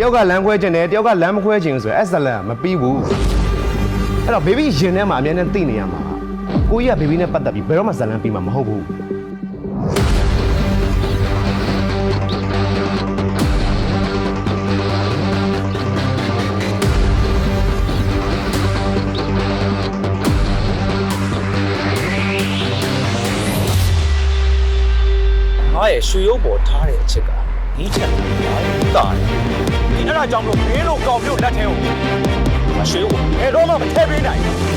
တယောက်ကလမ်းခွဲခြင်းတယ်တယောက်ကလမ်းမခွဲခြင်းဆိုရင်အဲ့ဇလန်မပြီးဘူးအဲ့တော့ဘေဘီရင်ထဲမှာအများနဲ့သိနေရမှာကိုကြီးကဘေဘီနဲ့ပတ်သက်ပြီးဘယ်တော့မှဇလန်ပြီးမှာမဟုတ်ဘူးငါရဲ့ရွှေရုပ်ပေါ်ထားတဲ့အချက်ကဒီချက်ကိုတာတယ် ဒီအဲ့ဒါကြောင့်လို့မင်းတို့ကောင်မျိုးလက်ထဲကိုငါရွှေရုပ်ကိုဘယ်တော့မှမထည့်ပေးနိုင်ဘူး